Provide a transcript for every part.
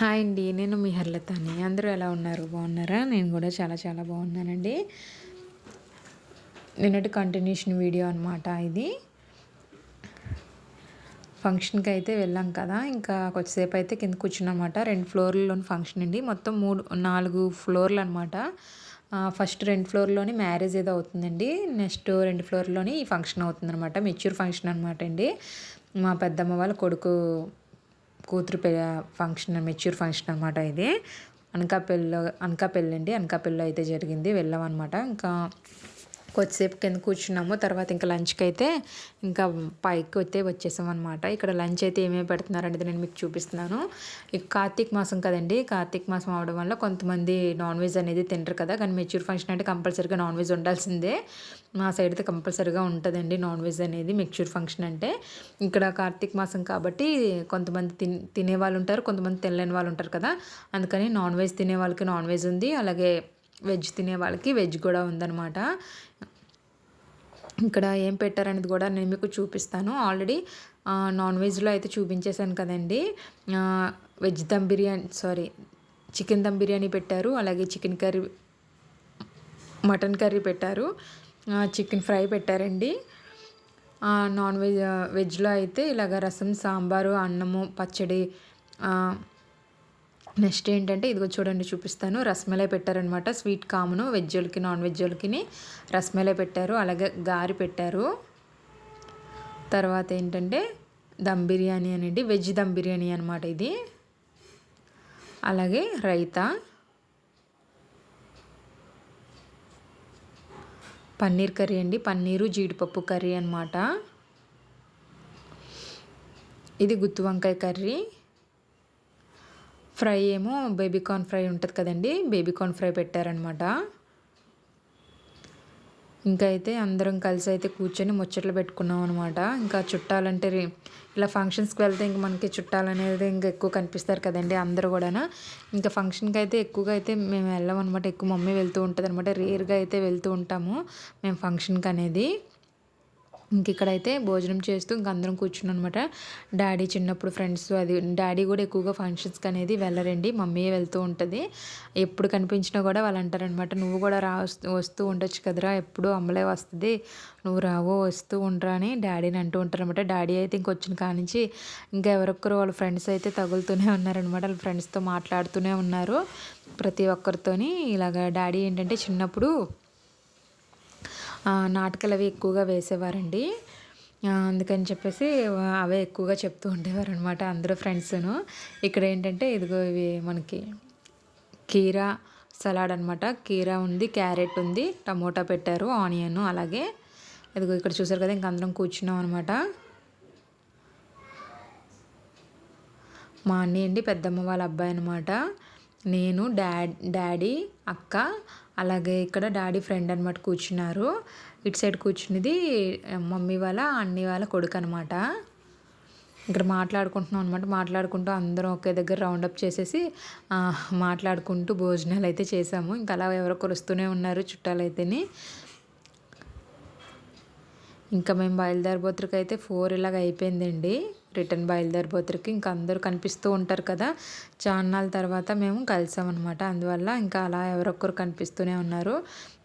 Hi అండి నేను మీ హర్లతాని. అందరూ ఎలా ఉన్నారు? బాగున్నారా? నేను కూడా చాలా చాలా బాగున్నానండి. నిన్నటి కంటిన్యూషన్ వీడియో అనమాట ఇది. ఫంక్షన్కి అయితే వెళ్ళాం కదా ఇంకా కొద్దిసేపు అయితే కింద కూర్చున్నమాట రెండు ఫ్లోర్లలోని ఫంక్షన్ అండి. మొత్తం మూడు నాలుగు ఫ్లోర్లు అనమాట ఫస్ట్ రెండు ఫ్లోర్లోని మ్యారేజ్ ఏదో అవుతుందండి. నెక్స్ట్ రెండు ఫ్లోర్లోని ఈ ఫంక్షన్ అవుతుందన్నమాట. మెచ్యూర్ ఫంక్షన్ అనమాట అండి. మా పెద్దమ్మ వాళ్ళ కొడుకు కూతురు పె ఫంక్షన్ మెచ్యూర్ ఫంక్షన్ అనమాట ఇది. అనకాపల్లిలో అనకాపల్లి అండి. అనకాపల్లిలో అయితే జరిగింది. వెళ్ళాం అనమాట ఇంకా కొద్దిసేపు కింద కూర్చున్నాము. తర్వాత ఇంకా లంచ్కి అయితే ఇంకా పైకి అయితే వచ్చేసాం అనమాట ఇక్కడ లంచ్ అయితే ఏమేమి పెడుతున్నారు అనేది నేను మీకు చూపిస్తున్నాను. ఇక కార్తీక మాసం కదండి కార్తీక మాసం అవడం వల్ల కొంతమంది నాన్ వెజ్ అనేది తింటారు కదా. కానీ మెచ్యూర్ ఫంక్షన్ అంటే కంపల్సరీగా నాన్ వెజ్ ఉండాల్సిందే. మా సైడ్ అయితే కంపల్సరీగా ఉంటుందండి నాన్ వెజ్ అనేది మెచ్యూర్ ఫంక్షన్ అంటే. ఇక్కడ కార్తీక మాసం కాబట్టి కొంతమంది తిన్ తినే వాళ్ళు ఉంటారు కొంతమంది తినలేని వాళ్ళు ఉంటారు కదా. అందుకని నాన్ వెజ్ తినే వాళ్ళకి నాన్ వెజ్ ఉంది. అలాగే వెజ్ తినే వాళ్ళకి వెజ్ కూడా ఉందన్నమాట. ఇక్కడ ఏం పెట్టారనేది కూడా నేను మీకు చూపిస్తాను. ఆల్రెడీ నాన్ వెజ్లో అయితే చూపించేశాను కదండి. Veg dum biryani sorry chicken dum biryani పెట్టారు. అలాగే చికెన్ కర్రీ మటన్ కర్రీ పెట్టారు. చికెన్ ఫ్రై పెట్టారండి. నాన్ వెజ్ వెజ్లో అయితే ఇలాగ రసం సాంబారు అన్నము పచ్చడి నెక్స్ట్ ఏంటంటే ఇదిగో చూడండి చూపిస్తాను. రసమలై పెట్టారనమాట. స్వీట్ కామును వెజ్ వాళ్ళకి నాన్ వెజ్ వాళ్ళకి రస్మలై పెట్టారు. అలాగే గారి పెట్టారు. తర్వాత ఏంటంటే దమ్ బిర్యానీ అనేది వెజ్ దమ్ బిర్యానీ అనమాట ఇది. అలాగే రైతా. పన్నీర్ కర్రీ అండి. పన్నీరు జీడిపప్పు కర్రీ అనమాట. ఇది గుత్తి వంకాయ కర్రీ. ఫ్రై ఏమో బేబీకార్న్ ఫ్రై ఉంటుంది కదండి బేబీకార్న్ ఫ్రై పెట్టారనమాట. ఇంకా అయితే అందరం కలిసి అయితే కూర్చొని ముచ్చట్లు పెట్టుకున్నాం అనమాట. ఇంకా చుట్టాలంటే ఇలా ఫంక్షన్స్కి వెళ్తే ఇంకా మనకి చుట్టాలు అనేది ఇంకా ఎక్కువ కనిపిస్తారు కదండి అందరూ కూడా ఇంకా ఫంక్షన్కి అయితే ఎక్కువగా అయితే మేము వెళ్ళాం అనమాట ఎక్కువ మమ్మీ వెళ్తూ ఉంటుంది అనమాట రేర్గా అయితే వెళ్తూ ఉంటాము మేము ఫంక్షన్కి అనేది. ఇంక ఇక్కడైతే భోజనం చేస్తూ ఇంక అందరం కూర్చున్నాం అనమాట డాడీ చిన్నప్పుడు ఫ్రెండ్స్ అది డాడీ కూడా ఎక్కువగా ఫంక్షన్స్కి అనేది వెళ్ళరండి. మమ్మీ వెళ్తూ ఉంటుంది. ఎప్పుడు కనిపించినా కూడా వాళ్ళు అంటారనమాట నువ్వు కూడా రా వస్తూ ఉండొచ్చు కదరా ఎప్పుడు అమ్మలే వస్తుంది. నువ్వు రావో వస్తూ ఉండరా అని డాడీని అంటూ ఉంటారనమాట. డాడీ అయితే ఇంకొచ్చిన కానించి ఇంకా ఎవరొక్కరు వాళ్ళ ఫ్రెండ్స్ అయితే తగులుతూనే ఉన్నారనమాట. వాళ్ళ ఫ్రెండ్స్తో మాట్లాడుతూనే ఉన్నారు. ప్రతి ఒక్కరితోని ఇలాగ డాడీ ఏంటంటే చిన్నప్పుడు నాటకాలు అవి ఎక్కువగా వేసేవారండి. అందుకని చెప్పేసి అవే ఎక్కువగా చెప్తూ ఉండేవారు అనమాట అందరూ ఫ్రెండ్స్ను. ఇక్కడ ఏంటంటే ఇదిగో ఇవి మనకి కీరా సలాడ్ అనమాట కీరా ఉంది క్యారెట్ ఉంది టమోటా పెట్టారు ఆనియన్ అలాగే ఇదిగో ఇక్కడ చూసారు కదా ఇంక అందరం కూర్చున్నాం అనమాట మా అన్నయ్య అండి పెద్దమ్మ వాళ్ళ అబ్బాయి అనమాట నేను డాడ్ డాడీ అక్క అలాగే ఇక్కడ డాడీ ఫ్రెండ్ అనమాట కూర్చున్నారు. ఇటు సైడ్ కూర్చున్నది మమ్మీ వాళ్ళ అన్ని వాళ్ళ కొడుకు అనమాట ఇక్కడ మాట్లాడుకుంటున్నాం అనమాట మాట్లాడుకుంటూ అందరం ఒకే దగ్గర రౌండప్ చేసేసి మాట్లాడుకుంటూ భోజనాలు అయితే చేసాము. ఇంకా అలా ఎవరో కొరుస్తూనే ఉన్నారు చుట్టాలైతేనే. ఇంకా మేము బయలుదేరిపోతురికి అయితే ఫోర్ ఇలాగ అయిపోయిందండి. రిటర్న్ బయలుదేరిపోతురికి ఇంకా అందరూ కనిపిస్తూ ఉంటారు కదా. చాన్నాళ్ళ తర్వాత మేము కలిసామన్నమాట. అందువల్ల ఇంకా అలా ఎవరొక్కరు కనిపిస్తూనే ఉన్నారు.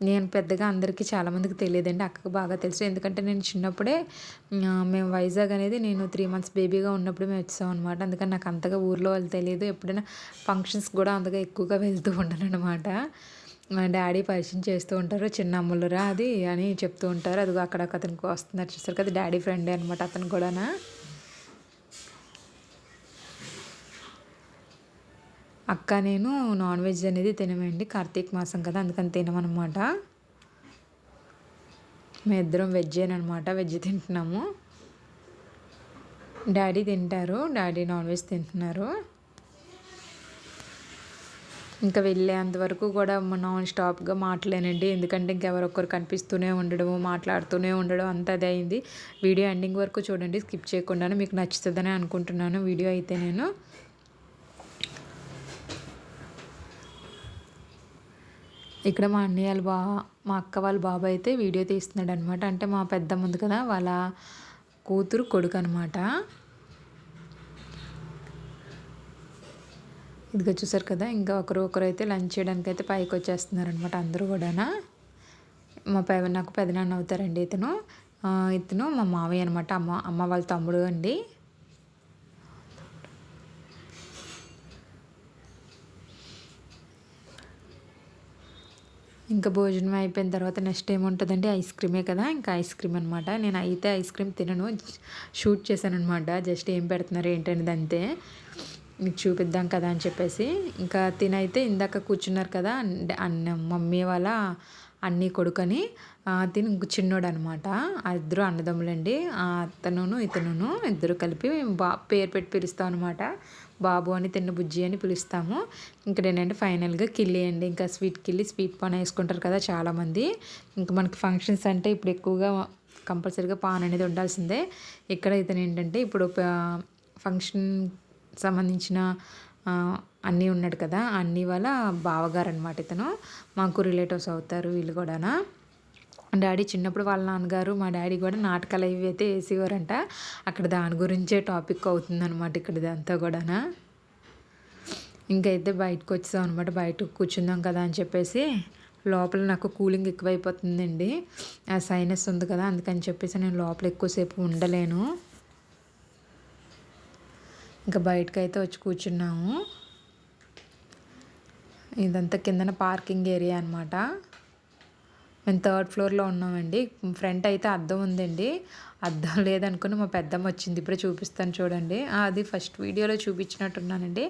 నేను పెద్దగా అందరికీ చాలామందికి తెలియదండి. అక్కకు బాగా తెలుసు. ఎందుకంటే నేను చిన్నప్పుడే మేము వైజాగ్ అనేది నేను త్రీ మంత్స్ బేబీగా ఉన్నప్పుడు మేము వచ్చామన్నమాట. అందుకని నాకు అంతగా ఊర్లో వాళ్ళు తెలియదు. ఎప్పుడైనా ఫంక్షన్స్ కూడా అంతగా ఎక్కువగా వెళ్తూ ఉండను అనమాట మా డాడీ పరిచయం చేస్తూ ఉంటారు. చిన్న అమ్ములరా అది అని చెప్తూ ఉంటారు. అది అక్కడ అతనికి వస్తున్నారు. చూస్తారు కదా డాడీ ఫ్రెండే అనమాట అతను కూడానా. అక్క నేను నాన్ వెజ్ అనేది తినమండి. కార్తీక మాసం కదా అందుకని తినమనమాట. మేము ఇద్దరం వెజ్ అనమాట వెజ్ తింటున్నాము. డాడీ తింటారు డాడీ నాన్ వెజ్ తింటున్నారు. ఇంకా వెళ్ళేంత వరకు కూడా నాన్ స్టాప్గా మాట్లాడండి ఎందుకంటే ఇంకెవరొక్కరు కనిపిస్తూనే ఉండడం మాట్లాడుతూనే ఉండడం అంత అదే అయింది. వీడియో ఎండింగ్ వరకు చూడండి స్కిప్ చేయకుండా మీకు నచ్చుతుందని అనుకుంటున్నాను. వీడియో అయితే నేను ఇక్కడ మా అన్నయ్య వాళ్ళ బా మా అక్క వాళ్ళ బాబు అయితే వీడియో తీస్తున్నాడు అనమాట అంటే మా పెద్దమ్మ ఉంది కదా వాళ్ళ కూతురు కొడుకు అనమాట ఇదిగో చూసారు కదా ఇంకా ఒకరు ఒకరు అయితే లంచ్ చేయడానికి అయితే పైకి వచ్చేస్తున్నారనమాట అందరూ కూడా మా పె నాకు పెదనాన్న అవుతారండి ఇతను. ఇతను మా మావయ్య అనమాట అమ్మ అమ్మ వాళ్ళ తమ్ముడు అండి. ఇంకా భోజనం అయిపోయిన తర్వాత నెక్స్ట్ ఏముంటుందండి ఐస్ క్రీమే కదా ఇంకా ఐస్ క్రీమ్ అనమాట నేను అయితే ఐస్ క్రీమ్ తినను షూట్ చేశాను అనమాట జస్ట్ ఏం పెడుతున్నారు ఏంటనేది అంతే. మీకు చూపిద్దాం కదా అని చెప్పేసి. ఇంకా తినైతే ఇందాక కూర్చున్నారు కదా అన్న మమ్మీ వాళ్ళ అన్నీ కొడుకని తిని చిన్నోడు అనమాట ఆ ఇద్దరు అన్నదమ్ములండి. అతను ఇతను ఇద్దరు కలిపి బా పేరు పెట్టి పిలుస్తాం అనమాట బాబు అని తిన్న బుజ్జి అని పిలుస్తాము. ఇక్కడ ఏంటంటే ఫైనల్గా కిల్లి అండి. ఇంకా స్వీట్ కిల్లి స్వీట్ పాన్ వేసుకుంటారు కదా చాలామంది. ఇంకా మనకి ఫంక్షన్స్ అంటే ఇప్పుడు ఎక్కువగా కంపల్సరీగా పాన్ అనేది ఉండాల్సిందే. ఇక్కడ ఇతను ఏంటంటే ఇప్పుడు ఫంక్షన్ సంబంధించిన అన్నీ ఉన్నాడు కదా అన్నీ వాళ్ళ బావగారు అనమాట ఇతను. మాకు రిలేటివ్స్ అవుతారు వీళ్ళు కూడా డాడీ చిన్నప్పుడు వాళ్ళ నాన్నగారు మా డాడీ కూడా నాటకాలు అవి అయితే వేసేవారంట. అక్కడ దాని గురించే టాపిక్ అవుతుందన్నమాట ఇక్కడ ఇదంతా కూడా ఇంకైతే బయటకు వచ్చాం అనమాట బయట కూర్చుందాం కదా అని చెప్పేసి. లోపల నాకు కూలింగ్ ఎక్కువైపోతుందండి. ఆ సైనస్ ఉంది కదా అందుకని చెప్పేసి నేను లోపల ఎక్కువసేపు ఉండలేను. ఇంకా బయటకు అయితే వచ్చి కూర్చున్నాము. ఇదంతా కిందన పార్కింగ్ ఏరియా అనమాట మేము థర్డ్ ఫ్లోర్లో ఉన్నామండి. ఫ్రంట్ అయితే అద్దం ఉందండి. అద్దం లేదనుకుని మా పెద్దమ్మ వచ్చింది. ఇప్పుడే చూపిస్తాను చూడండి. అది ఫస్ట్ వీడియోలో చూపించినట్టున్నానండి.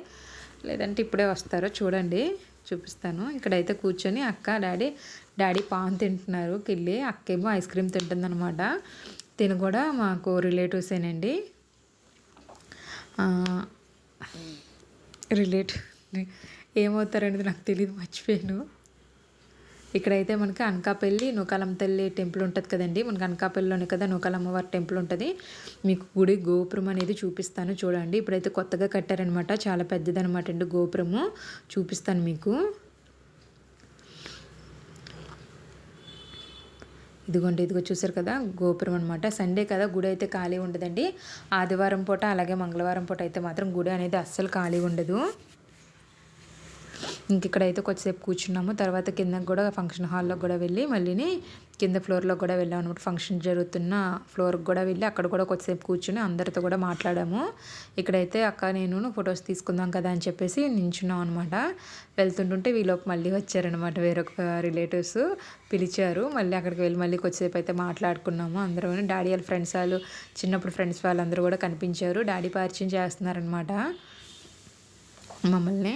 లేదంటే ఇప్పుడే వస్తారో చూడండి. చూపిస్తాను. ఇక్కడైతే కూర్చొని అక్క డాడీ డాడీ పాన్ తింటున్నారు. కిల్లి అక్కేమో ఐస్ క్రీమ్ తింటుందన్నమాట. తిను కూడా మాకు రిలేటివ్సేనండి. రిలేటివ్ ఏమవుతారనేది నాకు తెలియదు మర్చిపోయాను. ఇక్కడైతే మనకి అనకాపల్లి నూకాలం తల్లి టెంపుల్ ఉంటుంది కదండి. మనకి అనకాపల్లిలోనే కదా నూకాల అమ్మవారి టెంపుల్ ఉంటుంది. మీకు గుడి గోపురం అనేది చూపిస్తాను చూడండి. ఇప్పుడైతే కొత్తగా కట్టారనమాట చాలా పెద్దదనమాట అండి గోపురము. చూపిస్తాను మీకు. ఇదిగోండి ఇదిగో చూసారు కదా గోపురం అనమాట సండే కదా గుడి అయితే ఖాళీ ఉండదండి. ఆదివారం పూట అలాగే మంగళవారం పూట అయితే మాత్రం గుడి అనేది అస్సలు ఖాళీ ఉండదు. ఇంక ఇక్కడైతే కొద్దిసేపు కూర్చున్నాము. తర్వాత కింద కూడా ఫంక్షన్ హాల్లో కూడా వెళ్ళి మళ్ళీని కింద ఫ్లోర్లో కూడా వెళ్ళాము అనమాట ఫంక్షన్ జరుగుతున్న ఫ్లోర్కి కూడా వెళ్ళి అక్కడ కూడా కొద్దిసేపు కూర్చుని అందరితో కూడా మాట్లాడాము. ఇక్కడైతే అక్క నేను ఫొటోస్ తీసుకుందాం కదా అని చెప్పేసి నించున్నాం అనమాట వెళ్తుంటుంటే వీళ్ళకి మళ్ళీ వచ్చారనమాట వేరొక రిలేటివ్స్ పిలిచారు. మళ్ళీ అక్కడికి వెళ్ళి మళ్ళీ కొద్దిసేపు అయితే మాట్లాడుకున్నాము. అందరూ డాడీ వాళ్ళ ఫ్రెండ్స్ వాళ్ళు చిన్నప్పుడు ఫ్రెండ్స్ వాళ్ళందరూ కూడా కనిపించారు. డాడీ పరిచయం చేస్తున్నారనమాట మమ్మల్ని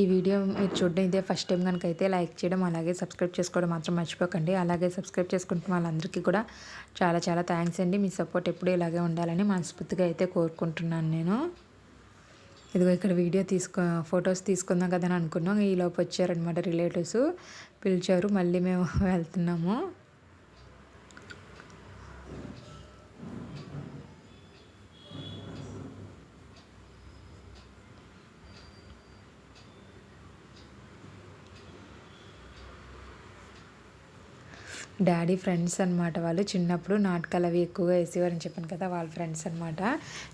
ఈ వీడియో మీరు చూడడం ఇదే ఫస్ట్ టైం కనుక అయితే లైక్ చేయడం అలాగే సబ్స్క్రైబ్ చేసుకోవడం మాత్రం మర్చిపోకండి. అలాగే సబ్స్క్రైబ్ చేసుకుంటున్న వాళ్ళందరికీ కూడా చాలా చాలా థ్యాంక్స్ అండి. మీ సపోర్ట్ ఎప్పుడూ ఇలాగే ఉండాలని మనస్ఫూర్తిగా అయితే కోరుకుంటున్నాను నేను. ఇదిగో ఇక్కడ వీడియో తీసుకో ఫొటోస్ తీసుకుందాం కదా అని అనుకున్నాం. ఈలోపు వచ్చారనమాట రిలేటివ్స్. పిలిచారు మళ్ళీ మేము వెళ్తున్నాము. డాడీ ఫ్రెండ్స్ అనమాట వాళ్ళు. చిన్నప్పుడు నాటకాలు అవి ఎక్కువగా వేసేవారని చెప్పాను కదా వాళ్ళ ఫ్రెండ్స్ అనమాట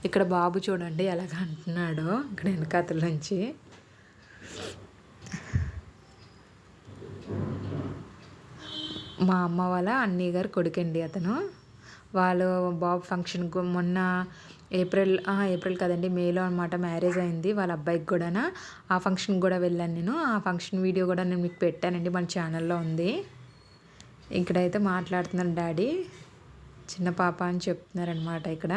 ఇక్కడ బాబు చూడండి ఎలాగ అంటున్నాడో ఇక్కడ వెనకాతల నుంచి. మా అమ్మ వాళ్ళ అన్నయ్య గారు కొడుకండి అతను. వాళ్ళు బాబు ఫంక్షన్ మొన్న ఏప్రిల్ ఏప్రిల్ కదండి మేలో అనమాట మ్యారేజ్ అయింది. వాళ్ళ అబ్బాయికి కూడా ఆ ఫంక్షన్ కూడా వెళ్ళాను నేను. ఆ ఫంక్షన్ వీడియో కూడా నేను మీకు పెట్టానండి మన ఛానల్లో ఉంది. ఇక్కడైతే మాట్లాడుతున్నాను డాడీ. చిన్న పాప అని చెప్తున్నారనమాట ఇక్కడ.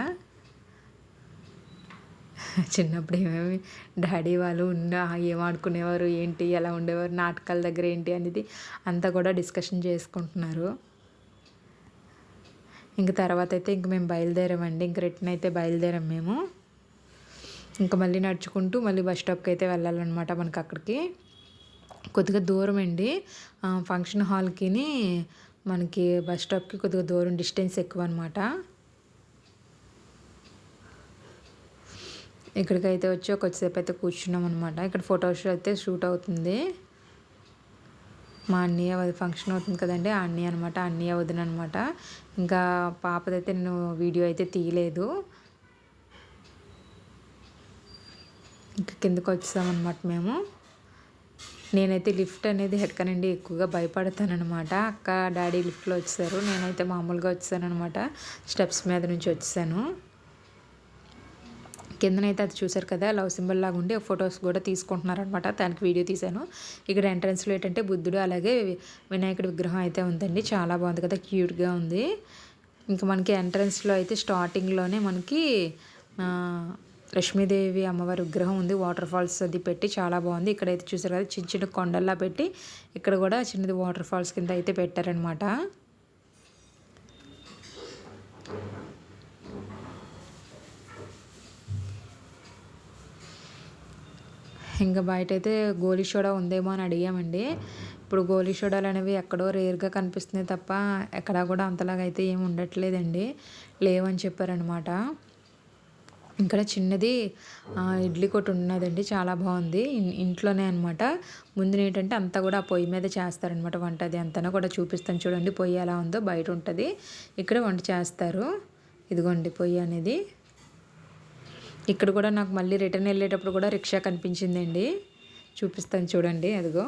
చిన్నప్పుడు ఏమేమి డాడీ వాళ్ళు ఉన్న ఏం ఆడుకునేవారు ఏంటి ఎలా ఉండేవారు నాటకాల దగ్గర ఏంటి అనేది అంతా కూడా డిస్కషన్ చేసుకుంటున్నారు. ఇంక తర్వాత అయితే ఇంక మేము బయలుదేరామండి. ఇంక రిటర్న్ అయితే బయలుదేరాం మేము. ఇంకా మళ్ళీ నడుచుకుంటూ మళ్ళీ బస్ స్టాప్కి అయితే వెళ్ళాలన్నమాట మనకు అక్కడికి. కొద్దిగా దూరం అండి. ఫంక్షన్ హాల్కి మనకి బస్ స్టాప్కి కొద్దిగా దూరం డిస్టెన్స్ ఎక్కువ అనమాట ఇక్కడికైతే వచ్చి ఒక కొద్దిసేపు అయితే కూర్చున్నాం అనమాట ఇక్కడ ఫొటోస్ అయితే షూట్ అవుతుంది. మా అన్నయ్య ఫంక్షన్ అవుతుంది కదండి ఆ అన్నయ్య అనమాట అన్నయ్య వదిన అనమాట. ఇంకా పాపదైతే నేను వీడియో అయితే తీయలేదు. ఇంకా కిందకు వచ్చామన్నమాట మేము. నేనైతే లిఫ్ట్ అనేది ఎక్కనండి ఎక్కువగా భయపడతానమాట అక్క డాడీ లిఫ్ట్లో వచ్చారు నేనైతే మామూలుగా వచ్చానమాట స్టెప్స్ మీద నుంచి వచ్చాను కిందనైతే అది చూసారు కదా లవ్ సింబల్ లాగా ఉండి ఫొటోస్ కూడా తీసుకుంటున్నారనమాట దానికి వీడియో తీశాను. ఇక్కడ ఎంట్రన్స్లో ఏంటంటే బుద్ధుడు అలాగే వినాయకుడి విగ్రహం అయితే ఉందండి. చాలా బాగుంది కదా క్యూట్గా ఉంది. ఇంకా మనకి ఎంట్రన్స్లో అయితే స్టార్టింగ్లోనే మనకి లక్ష్మీదేవి అమ్మవారి విగ్రహం ఉంది. వాటర్ ఫాల్స్ అది పెట్టి చాలా బాగుంది. ఇక్కడైతే చూసారు కదా చిన్న చిన్న కొండల్లా పెట్టి ఇక్కడ కూడా చిన్నది వాటర్ ఫాల్స్ కింద అయితే పెట్టారనమాట ఇంకా బయట అయితే గోలీ సోడా ఉందేమో అని అడిగామండి. ఇప్పుడు గోలీ సోడాలు అనేవి ఎక్కడో రేర్గా కనిపిస్తున్నాయి తప్ప ఎక్కడా కూడా అంతలాగా అయితే ఏమి ఉండట్లేదండి. లేవని చెప్పారనమాట ఇక్కడ చిన్నది ఇడ్లీ కొట్టు ఉన్నదండి చాలా బాగుంది. ఇంట్లోనే అనమాట ముందు ఏంటంటే అంతా కూడా ఆ పొయ్యి మీద చేస్తారనమాట వంట అది. అంతా కూడా చూపిస్తాను చూడండి పొయ్యి ఎలా ఉందో బయట ఉంటుంది. ఇక్కడ వంట చేస్తారు. ఇదిగోండి పొయ్యి అనేది. ఇక్కడ కూడా నాకు మళ్ళీ రిటర్న్ వెళ్ళేటప్పుడు కూడా రిక్షా కనిపించిందండి. చూపిస్తాను చూడండి అదిగో.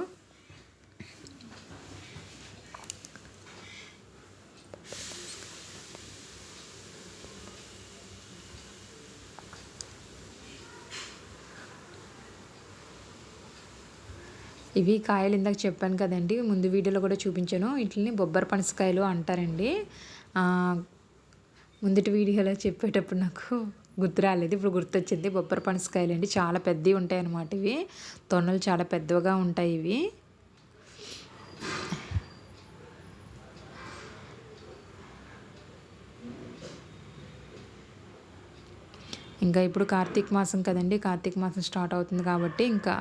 ఇవి కాయలు ఇందాక చెప్పాను కదండి ముందు వీడియోలో కూడా చూపించాను. వీటిని బొబ్బర పనసకాయలు అంటారండి. ముందటి వీడియోలో చెప్పేటప్పుడు నాకు గుర్తు రాలేదు. ఇప్పుడు గుర్తొచ్చింది బొబ్బర పనసకాయలు అండి చాలా పెద్దవి ఉంటాయి అన్నమాట ఇవి. తొన్నలు చాలా పెద్దవిగా ఉంటాయి ఇవి. ఇంకా ఇప్పుడు కార్తీక మాసం కదండి కార్తీక మాసం స్టార్ట్ అవుతుంది కాబట్టి ఇంకా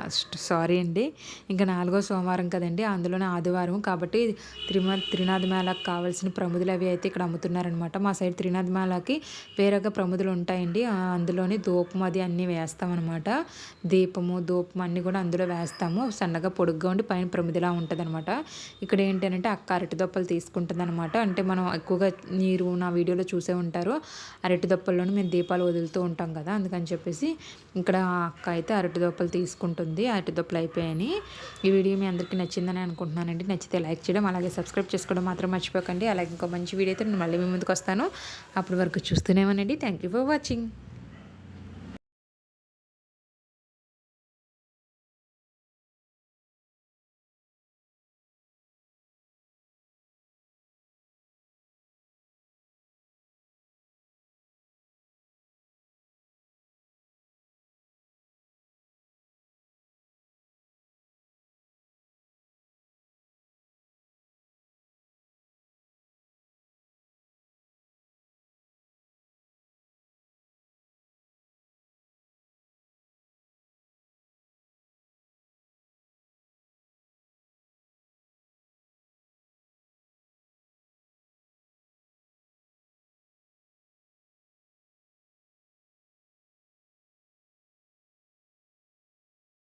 సారీ అండి. ఇంకా నాలుగో సోమవారం కదండి అందులోనే ఆదివారం కాబట్టి త్రిమ త్రినాథ మేళకు కావాల్సిన ప్రముదులు అవి అయితే ఇక్కడ అమ్ముతున్నారనమాట. మా సైడ్ త్రినాథ మేళాకి వేరేగా ప్రముదులు ఉంటాయండి. అందులోనే దూపం అది అన్నీ వేస్తామన్నమాట దీపము దూపం అన్నీ కూడా అందులో వేస్తాము. సన్నగా పొడుగ్గా ఉండి పైన ప్రముదిలా ఉంటుంది అనమాట ఇక్కడ ఏంటంటే అక్క అరటి దొప్పలు తీసుకుంటుంది అనమాట అంటే మనం ఎక్కువగా నీరు నా వీడియోలో చూసే ఉంటారు. అరటి దొప్పల్లోనే మేము దీపాలు వదులుతూ ఉంటాం ఉంటాం కదా అందుకని చెప్పేసి ఇక్కడ అక్క అయితే అరటి దొప్పలు తీసుకుంటుంది అరటి దొప్పలు అయిపోయాయని ఈ వీడియో మీ అందరికీ నచ్చిందని అనుకుంటున్నానండి. నచ్చితే లైక్ చేయడం అలాగే సబ్స్క్రైబ్ చేసుకోవడం మాత్రం మర్చిపోకండి. అలాగే ఇంకో మంచి వీడియో అయితే నేను మళ్ళీ మీ ముందుకు వస్తాను. అప్పటి వరకు చూస్తూనే థ్యాంక్ యూ ఫర్ వాచింగ్